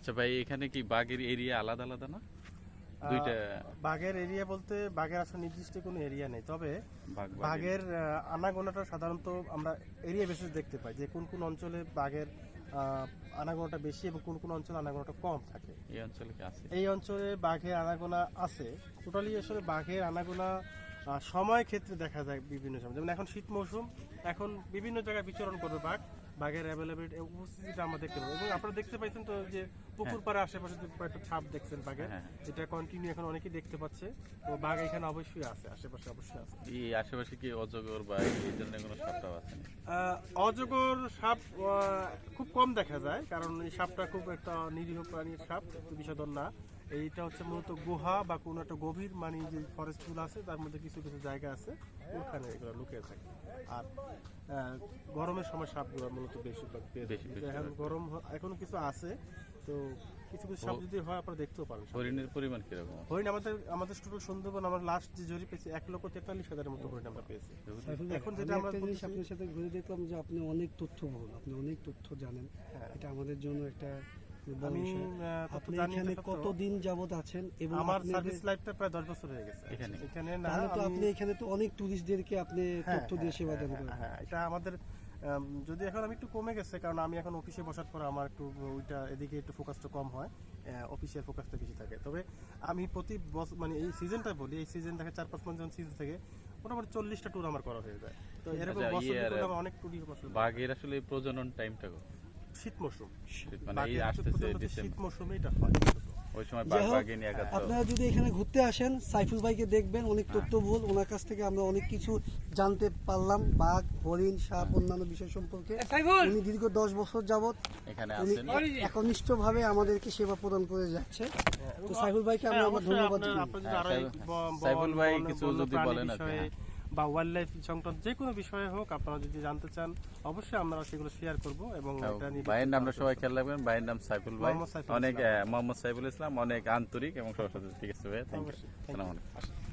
আচ্ছা ভাই এখানে কি বাঘের এরিয়া আলাদা আলাদা না? দুইটা বাঘের এরিয়া বলতে বাঘের আসলে নির্দিষ্ট কোনো এরিয়া নেই তবে বাঘের আনাগোনাটা সাধারণত আমরা এরিয়া বেসিস দেখতে পাই যে কোন কোন অঞ্চলে বাঘের আনাগোনাটা বেশি এবং কোন কোন অঞ্চলে আনাগোনাটা কম থাকে। এই অঞ্চলে এই অঞ্চলে বাঘের আনাগোনা আছে। টোটালি আসলে বাঘের আনাগোনা সময় ক্ষেত্রে দেখা যায় বিভিন্ন সময়। যেমন এখন শীত মৌসুম এখন বিভিন্ন জায়গায় বিচরণ করবে বাঘ। বাঘের অ্যাভেলেবিলিটি উপস্থিতিটা আমরা দেখতে পাবো। এবং আপনারা দেখতে পাইছেন তো যে পুকুর পাড়ে আশেপাশে যে একটা ছাপ দেখছেন বাঘের হ্যাঁ। যেটা কন্টিনিউ এখন অনেকেই দেখতে পাচ্ছে। তো বাঘ এখানে অবশ্যই আছে আশেপাশে অবশ্যই আছে। এই আশেপাশে কি অজগর বা এই ধরনের কোনো সাপটাও আছে? আহ, অজগর সাপ খুব কম দেখা যায় কারণ এই সাপটা খুব একটা নিরীহ প্রাণীর সাপ বিষাদন না। এইটা হচ্ছে মূলত গুহা বা কোনো একটা গভীর মানে যে ফরেস্টগুলো আছে তার মধ্যে কিছু কিছু জায়গা আছে ওখানে এগুলো লুকিয়ে থাকে। আর গরমের সময় সাপগুলো মূলত বেশি এখন গরম এখনও কিছু আছে তো কিছু কিছু সাপ যদি হয় আপনারা দেখতেও পারেন হরিণের পরিমাণ কীরকম? হরিণ আমাদের আমাদের টোটাল সুন্দরবন আমরা লাস্ট যে জরি পেয়েছি এক লক্ষ তেতাল্লিশ হাজারের মতো হরিণ আমরা পেয়েছি। এখন যেটা আমরা জিনিস আপনার সাথে ঘুরে দেখলাম যে আপনি অনেক তথ্যবহুল আপনি অনেক তথ্য জানেন। হ্যাঁ। এটা আমাদের জন্য একটা আমি আপনি এখানে কতদিন যাবত আছেন এবং আমার সার্ভিস লাইফটা প্রায় দশ বছর হয়ে গেছে। এখানে? এখানে না তাহলে তো আপনি এখানে তো অনেক টুরিস্টদেরকে আপনি হ্যাঁ, তথ্য দিয়ে হ্যাঁ, সেবা দেন হ্যাঁ, হ্যাঁ, এটা আমাদের যদি এখন আমি একটু কমে গেছে কারণ আমি এখন অফিসে বসার পর আমার একটু ওইটা এদিকে একটু ফোকাসটা কম হয় অফিসের ফোকাসটা বেশি থাকে। তবে আমি প্রতি বছর মানে এই সিজনটা বলি এই সিজন থাকে চার পাঁচ পাঁচ জন সিজন থেকে মোটামুটি চল্লিশটা ট্যুর আমার করা হয়ে যায়। তো এরকম আচ্ছা, বছর ইয়ে অনেক ট্যুরই বাঘের আসলে প্রজনন টাইমটা শীত মৌসুম। মানে এই আসতেছে শীত মৌসুমে এটা হয়। ওই সময় একাত্তর আপনারা যদি এখানে ঘুরতে আসেন সাইফুল ভাইকে দেখবেন অনেক হ্যাঁ। তথ্যবহুল। ওনার কাছ থেকে আমরা অনেক কিছু জানতে পারলাম। বাঘ হরিণ সাপ হ্যাঁ। অন্যান্য বিষয় সম্পর্কে। উনি দীর্ঘ দশ বছর যাবত এখানে আছেন। একনিষ্ঠ ভাবে আমাদেরকে সেবা প্রদান করে যাচ্ছে। তো সাইফুল ভাইকে আমরা হ্যাঁ, আবার ধন্যবাদ হ্যাঁ, সাইফুল- ভাই কিছু যদি বলেন হ্যাঁ। বা ওয়াইল্ড লাইফ সংক্রান্ত যে কোনো বিষয়ে হোক আপনারা যদি জানতে চান অবশ্যই আমরা সেগুলো শেয়ার করব এবং নিয়ে ভাইয়ের নামটা সবাই খেয়াল রাখবেন। ভাইয়ের নাম সাইফুল ভাই। অনেক মোহাম্মদ সাইফুল ইসলাম। অনেক আন্তরিক এবং সবার সাথে ঠিক আছে ভাই থ্যাংক ইউ